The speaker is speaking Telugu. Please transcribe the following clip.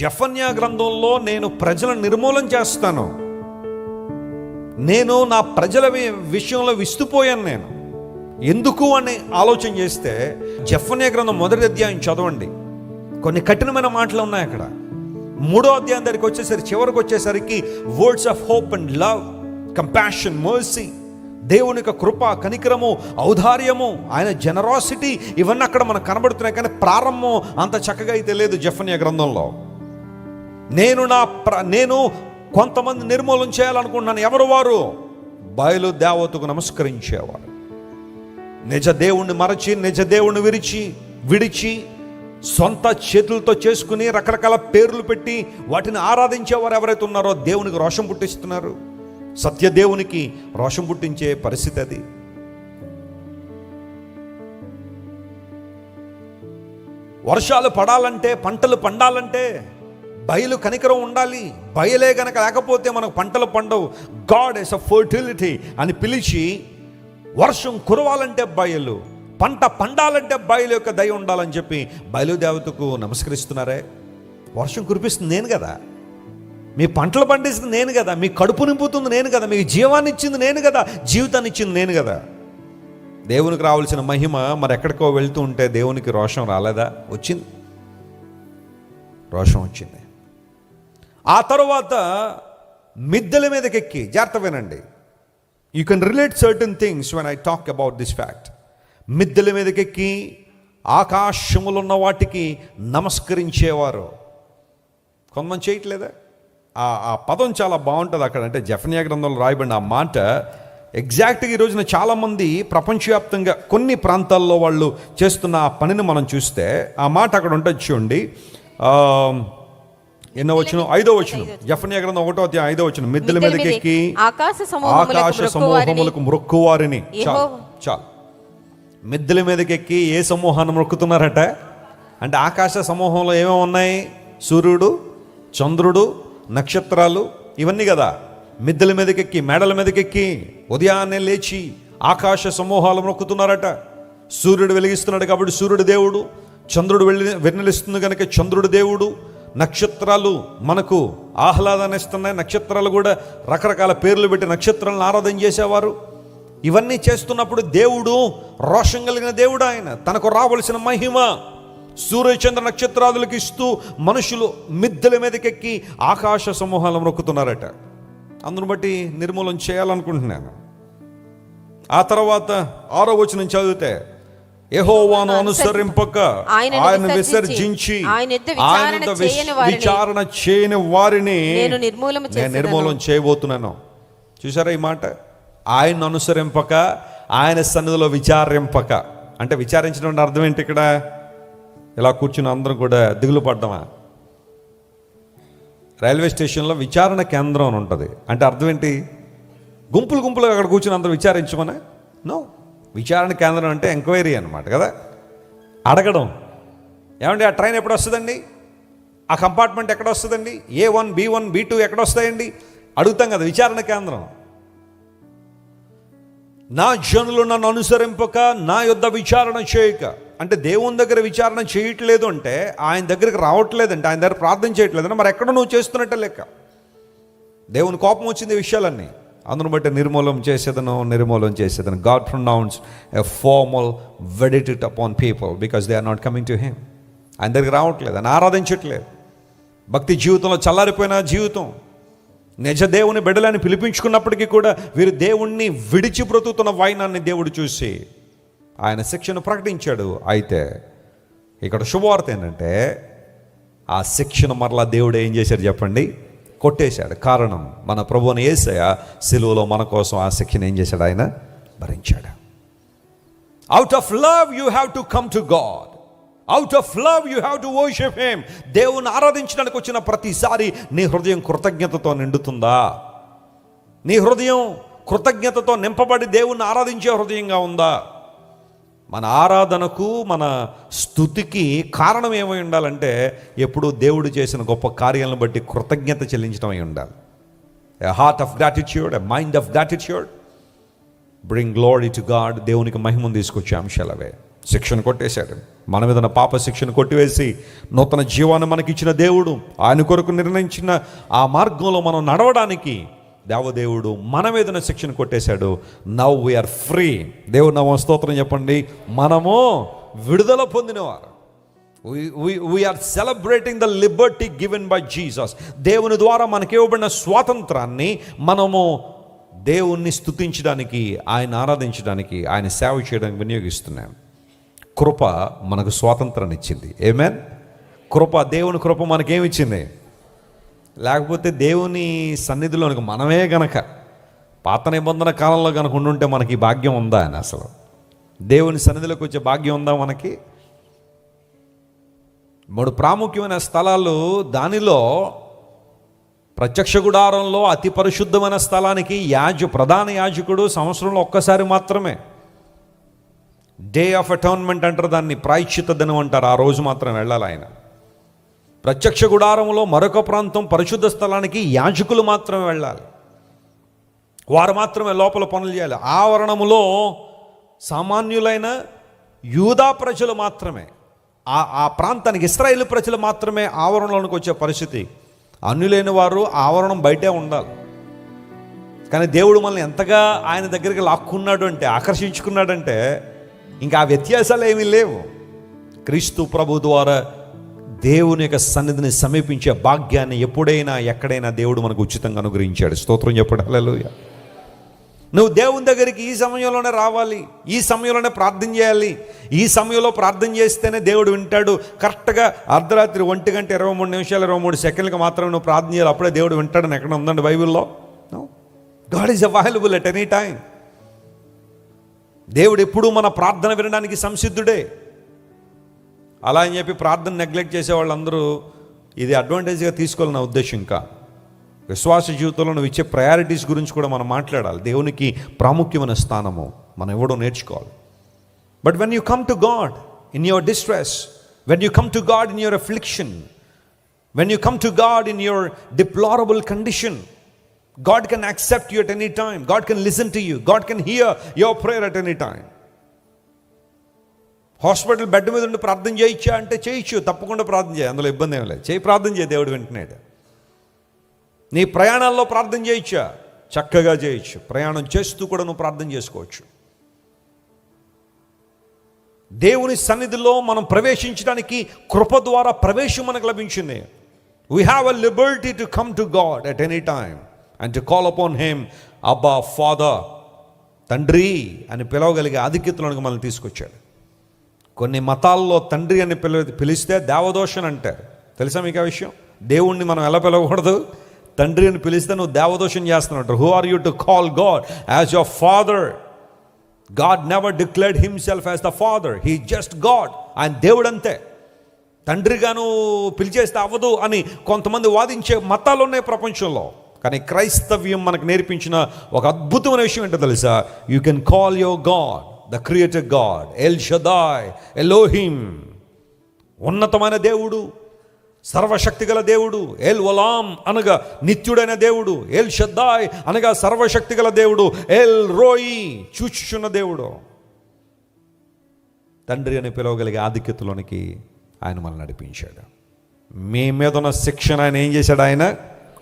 జఫన్యా గ్రంథంలో నేను ప్రజలను నిర్మూలన చేస్తాను. నేను నా ప్రజల విషయంలో విస్తుపోయాను నేను. ఎందుకు అని ఆలోచన చేస్తే జఫన్యా గ్రంథం మొదటి అధ్యాయం చదవండి. కొన్ని కఠినమైన మాటలు ఉన్నాయి అక్కడ. మూడో అధ్యాయం దగ్గరికి వచ్చేసరికి చివరికి వచ్చేసరికి words of hope and love compassion mercy దేవుని యొక్క కృప కనికరము ఔదార్యము ఆయన జనరాసిటీ ఇవన్నీ అక్కడ మనకు కనబడుతున్నాయి. కానీ ప్రారంభం అంత చక్కగా అయితే లేదు జఫన్యా గ్రంథంలో. నేను నా ప్ర నేను కొంతమంది నిర్మూలన చేయాలనుకుంటున్నాను. ఎవరు వారు? బయలు దేవతకు నమస్కరించేవారు. నిజ దేవుణ్ణి మరచి నిజ దేవుణ్ణి విరిచి విడిచి సొంత చేతులతో చేసుకుని రకరకాల పేర్లు పెట్టి వాటిని ఆరాధించేవారు ఎవరైతే ఉన్నారో దేవునికి రోషం పుట్టిస్తున్నారు. సత్య దేవునికి రోషం పుట్టించే పరిస్థితి అది. వర్షాలు పడాలంటే పంటలు పండాలంటే బయలు కనికరం ఉండాలి. బయలే గనక లేకపోతే మనకు పంటలు పండవు. గాడ్ ఎస్ అ ఫర్టిలిటీ అని పిలిచి వర్షం కురవాలంటే బయలు పంట పండాలంటే బయలు యొక్క దయ ఉండాలని చెప్పి బయలుదేవతకు నమస్కరిస్తున్నారే. వర్షం కురిపిస్తుంది నేను కదా. మీ పంటలు పండిస్తుంది నేను కదా. మీ కడుపు నింపుతుంది నేను కదా. మీకు జీవాన్ని ఇచ్చింది నేను కదా. జీవితాన్ని ఇచ్చింది నేను కదా. దేవునికి రావాల్సిన మహిమ మరి ఎక్కడికో వెళ్తూ ఉంటే దేవునికి రోషం రాలేదా? వచ్చింది. రోషం వచ్చింది. ఆ తర్వాత మిద్దెల మీదకెక్కి. జాగ్రత్త వినండి. You can relate certain things when I talk about this fact మిద్దెల మీదకెక్కి ఆకాశములున్న వాటికి నమస్కరించేవారు. కొంతమంది చేయట్లేదా? ఆ ఆ పదం చాలా బాగుంటుంది అక్కడ. అంటే జఫనియా గ్రంథంలో రాయబడిన ఆ మాట ఎగ్జాక్ట్గా ఈ రోజున చాలామంది ప్రపంచవ్యాప్తంగా కొన్ని ప్రాంతాల్లో వాళ్ళు చేస్తున్న ఆ పనిని మనం చూస్తే ఆ మాట అక్కడ ఉండొచ్చు చూడండి. ఎన్నో వచ్చిన ఐదో వచ్చిన జఫన్యా గ్రంథం ఒకటో అధ్యాయం ఐదో వచ్చిన మిద్దెల మీదకి ఎక్కి ఆకాశ సమూహములకు ఆకాశ మ్రొక్కువారిని. సమూహములకు మొక్కువారిని చాలు మిద్దెల మీదకి ఎక్కి ఏ సమూహాన్ని మొక్కుతున్నారట అంటే ఆకాశ సమూహంలో ఏమేమి ఉన్నాయి? సూర్యుడు చంద్రుడు నక్షత్రాలు ఇవన్నీ కదా. మిద్దెల మీదకెక్కి మేడల మీదకెక్కి ఉదయాన్నే లేచి ఆకాశ సమూహాలు మొక్కుతున్నారట సూర్యుడు వెలిగిస్తున్నాడు కాబట్టి సూర్యుడు దేవుడు. చంద్రుడు వెళ్ళి వెన్నెలిస్తుంది కనుక చంద్రుడు దేవుడు. నక్షత్రాలు మనకు ఆహ్లాదాన్ని ఇస్తున్నాయి. నక్షత్రాలు కూడా రకరకాల పేర్లు పెట్టి నక్షత్రాలను ఆరాధన చేసేవారు. ఇవన్నీ చేస్తున్నప్పుడు దేవుడు రోషం కలిగిన దేవుడు ఆయన. తనకు రావలసిన మహిమ సూర్యచంద్ర నక్షత్రాదులకు ఇస్తూ మనుషులు మిద్దెల మీదకెక్కి ఆకాశ సమూహాలను రొక్కుతున్నారట అందును బట్టి నిర్మూలన చేయాలనుకుంటున్నాను. ఆ తర్వాత ఆరో వచనం చదివితే యెహోవాను అనుసరింపక ఆయన విసర్జించి, ఆయన విచారణ చేయని వారిని నేను. నిర్మూలన చేయబోతున్నాను. చూసారా ఈ మాట? ఆయన అనుసరింపక ఆయన సన్నిధిలో విచారింపక. అంటే విచారించడం అర్థం ఏంటి ఇక్కడ? ఇలా కూర్చుని అందరం కూడా దిగులు పడ్డమా? రైల్వే స్టేషన్లో విచారణ కేంద్రం అని ఉంటుంది. అంటే అర్థం ఏంటి? గుంపులు గుంపులుగా అక్కడ కూర్చుని అందరూ విచారించమనే? నో. విచారణ కేంద్రం అంటే ఎంక్వైరీ అనమాట కదా? అడగడం. ఏమండి ఆ ట్రైన్ ఎప్పుడు వస్తుందండి? ఆ కంపార్ట్మెంట్ ఎక్కడ వస్తుందండి? A one B one B two ఎక్కడ వస్తాయండి? అడుగుతాం కదా విచారణ కేంద్రం. నా జనులు నన్ను అనుసరింపక నా యొద్ద విచారణ చేయక. అంటే దేవుని దగ్గర విచారణ చేయట్లేదు అంటే ఆయన దగ్గరికి రావట్లేదంటే ఆయన దగ్గర ప్రార్థన చేయట్లేదంటే మరి ఎక్కడ నువ్వు చేస్తున్నట్టే లెక్క? దేవుని కోపం వచ్చింది విషయాలన్నీ. అందును బట్టి నిర్మూలం చేసేదను నిర్మూలం చేసేదను. God pronounce a formal వెడిట్ upon people because they are not coming to him ఆయన దగ్గరికి రావట్లేదు ఆయన ఆరాధించట్లేదు. భక్తి జీవితంలో చల్లారిపోయిన జీవితం. నిజ దేవుని బిడ్డలని పిలిపించుకున్నప్పటికీ కూడా వీరు దేవుణ్ణి విడిచి బ్రతుకుతున్న వైనాన్ని దేవుడు చూసి ఆయన శిక్షను ప్రకటించాడు. అయితే ఇక్కడ శుభవార్త ఏంటంటే ఆ శిక్షణ మరలా దేవుడు ఏం చేశాడు చెప్పండి? కొట్టేశాడు. కారణం మన ప్రభువుని ఏసయ సిలువలో మన కోసం ఆ శిక్షణ ఏం చేశాడు ఆయన? భరించాడు. Out of love you have to come to God out of love you have to worship him దేవుని ఆరాధించడానికి వచ్చిన ప్రతిసారి నీ హృదయం కృతజ్ఞతతో నిండుతుందా? నీ హృదయం కృతజ్ఞతతో నింపబడి దేవుణ్ణి ఆరాధించే హృదయంగా ఉందా? మన ఆరాధనకు మన స్థుతికి కారణం ఏమై ఉండాలంటే ఎప్పుడూ దేవుడు చేసిన గొప్ప కార్యాలను బట్టి కృతజ్ఞత చెల్లించడం అయి ఉండాలి. A heart of gratitude a mind of gratitude bring glory to God దేవునికి మహిమను తీసుకొచ్చే అంశాలు అవే శిక్షణ కొట్టేశాడు. మన మీద పాప శిక్షను కొట్టివేసి నూతన జీవాన్ని మనకిచ్చిన దేవుడు ఆయన కొరకు నిర్ణయించిన ఆ మార్గంలో మనం నడవడానికి దేవదేవుడు మన మీదన శిక్షను కొట్టేశాడు. నవ్ వీఆర్ ఫ్రీ దేవుడు నవ స్తోత్రం చెప్పండి. మనము విడుదల పొందినవారు. We are celebrating the liberty given by Jesus దేవుని ద్వారా మనకి ఇవ్వబడిన స్వాతంత్రాన్ని మనము దేవుణ్ణి స్థుతించడానికి ఆయన ఆరాధించడానికి ఆయన సేవ చేయడానికి వినియోగిస్తున్నాం. కృప మనకు స్వాతంత్రాన్ని ఇచ్చింది. ఏమేన్ కృప దేవుని కృప మనకేమిచ్చింది లేకపోతే దేవుని సన్నిధిలోనికి మనమే గనక పాత నిబంధన కాలంలో కనుక ఉండుంటే మనకి భాగ్యం ఉందా అని అసలు? దేవుని సన్నిధిలోకి వచ్చే భాగ్యం ఉందా మనకి? మూడు ప్రాముఖ్యమైన స్థలాలు దానిలో ప్రత్యక్ష గుడారంలో అతి పరిశుద్ధమైన స్థలానికి యాజ ప్రధాన యాజకుడు సంవత్సరంలో ఒక్కసారి మాత్రమే. డే ఆఫ్ అటోన్మెంట్ అంటారు దాన్ని ప్రాయశ్చిత దినం అంటారు ఆ రోజు మాత్రం వెళ్ళాలి ఆయన. ప్రత్యక్ష గుడారంలో మరొక ప్రాంతం పరిశుద్ధ స్థలానికి యాజకులు మాత్రమే వెళ్ళాలి. వారు మాత్రమే లోపల పనులు చేయాలి. ఆవరణములో సామాన్యులైన యూదా ప్రజలు మాత్రమే. ఆ ఆ ప్రాంతానికి ఇస్రాయేల్ ప్రజలు మాత్రమే ఆవరణలోనికి వచ్చే పరిస్థితి. అన్యులైన వారు ఆవరణం బయటే ఉండాలి. కానీ దేవుడు మనల్ని ఎంతగా ఆయన దగ్గరికి లాక్కున్నాడు అంటే ఆకర్షించుకున్నాడంటే ఇంకా ఆ వ్యత్యాసాలు ఏమీ లేవు. క్రీస్తు ప్రభు ద్వారా దేవుని యొక్క సన్నిధిని సమీపించే భాగ్యాన్ని ఎప్పుడైనా ఎక్కడైనా దేవుడు మనకు ఉచితంగా అనుగ్రహించాడు. స్తోత్రం చెప్పడం. నువ్వు దేవుని దగ్గరికి ఈ సమయంలోనే రావాలి. ఈ సమయంలోనే ప్రార్థన చేయాలి. ఈ సమయంలో ప్రార్థన చేస్తేనే దేవుడు వింటాడు. కరెక్ట్గా అర్ధరాత్రి ఒంటి గంట ఇరవై మూడు నిమిషాలు ఇరవై మూడు సెకండ్లకు మాత్రమే నువ్వు ప్రార్థన చేయాలి. అప్పుడే దేవుడు వింటాడని ఎక్కడ ఉందండి బైబిల్లో? God is available at any time దేవుడు ఎప్పుడూ మన ప్రార్థన వినడానికి సంసిద్ధుడే. అలా అని చెప్పి ప్రార్థన నెగ్లెక్ట్ చేసే వాళ్ళందరూ ఇది అడ్వాంటేజ్గా తీసుకోవాలని నా ఉద్దేశం ఇంకా. విశ్వాస జీవితంలో నువ్వు ఇచ్చే ప్రయారిటీస్ గురించి కూడా మనం మాట్లాడాలి. దేవునికి ప్రాముఖ్యమైన స్థానము మనం ఎవడో నేర్చుకోవాలి. But when you come to God in your distress when you come to God in your affliction when you come to God in your deplorable condition God can accept you at any time God can listen to you God can hear your prayer at any time hospital bed మీద ఉండి ప్రార్థన చేయొచ్చా అంటే చేయొచ్చు తప్పకుండా ప్రార్థన చేయ అందులో ఇబ్బంది ఏం లేదు. చేయి ప్రార్థన చేయ దేవుడు వింటున్నాడు. నీ ప్రయాణాల్లో ప్రార్థన చేయొచ్చా? చక్కగా చేయొచ్చు. ప్రయాణం చేస్తూ కూడా నువ్వు ప్రార్థన చేసుకోవచ్చు. దేవుని సన్నిధిలో మనం ప్రవేశించడానికి కృప ద్వారా ప్రవేశం మనకు లభించింది. We have a liberty to come to God at any time and to call upon him abba father తండ్రి అని పిలవగలిగే ఆధిక్యతలోనికి మనల్ని తీసుకొచ్చాడు. కొన్ని మతాల్లో తండ్రి అని పిలి పిలిస్తే దేవదోషం అంటారు. తెలుసా మీకు ఆ విషయం? దేవుణ్ణి మనం ఎలా పిలవకూడదు? తండ్రి అని పిలిస్తే నువ్వు దేవదోషం చేస్తున్నట్టు who are you to call God as your father God never declared himself as the father he just God ఆయన దేవుడు అంతే తండ్రిగాను పిలిచేస్తే అవ్వదు అని కొంతమంది వాదించే మతాలు ఉన్నాయి ప్రపంచంలో. కానీ క్రైస్తవ్యం మనకు నేర్పించిన ఒక అద్భుతమైన విషయం ఏంటో తెలుసా? You can call your God the creator God El Shaddai Elohim ఉన్నతమైన దేవుడు సర్వశక్తి గల దేవుడు ఎల్ ఒలాం అనగా నిత్యుడైన దేవుడు ఎల్ షద్దాయ్ అనగా సర్వశక్తి గల దేవుడు ఎల్ రోయి చూచుచున్న దేవుడు. తండ్రి అని పిలవగలిగే ఆధిక్యతలోనికి ఆయన మనల్ని నడిపించాడు. మీ మీద ఉన్న శిక్షణ ఆయన ఏం చేశాడు ఆయన?